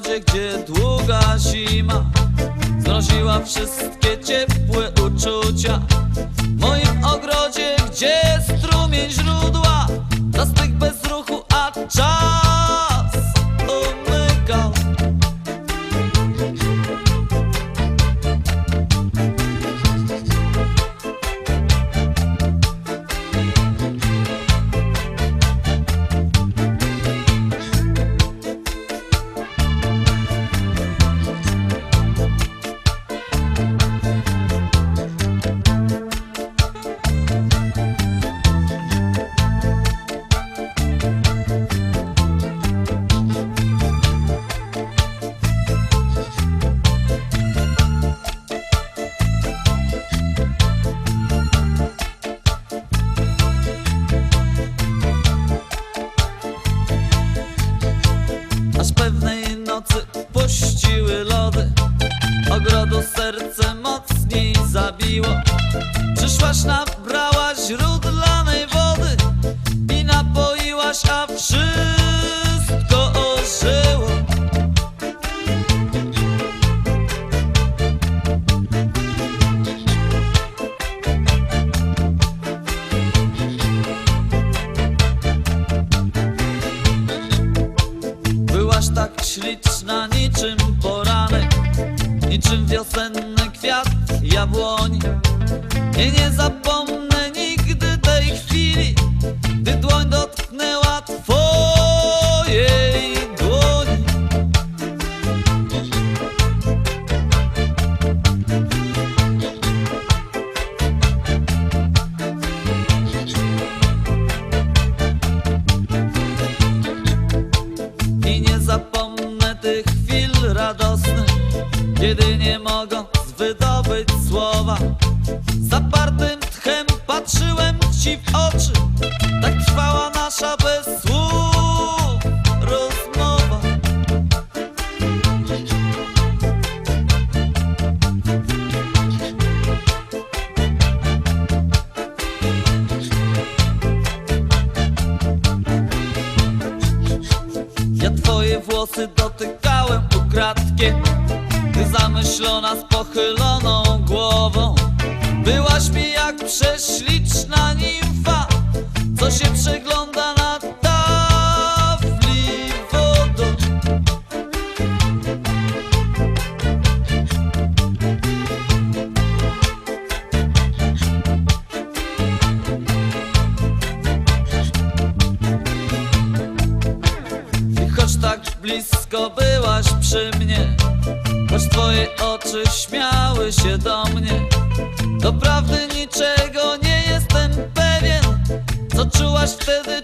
Ogrodzie, gdzie długa zima Zmroziła wszystkie ciepłe uczucia zabiło Przyszłaś, nabrałaś źródlanej wody I napoiłaś, a wszystko ożyło. Byłaś tak śliczna niczym poranek Niczym wiosenny kwiat jabłoni I nie zapomnę nigdy tej chwili Gdy dłoń dotknęła słowa. Zapartym tchem patrzyłem ci w oczy. Tak trwała nasza bez słów rozmowa. Ja twoje włosy dotykałem ukradkiem Ty zamyślona z pochyloną głową Byłaś mi jak prześliczna nimfa Co się przegląda na tafli wodą I choć tak blisko byłaś przy mnie Choć twoje oczy śmiały się do mnie. Doprawdy niczego nie jestem pewien. Co czułaś wtedy,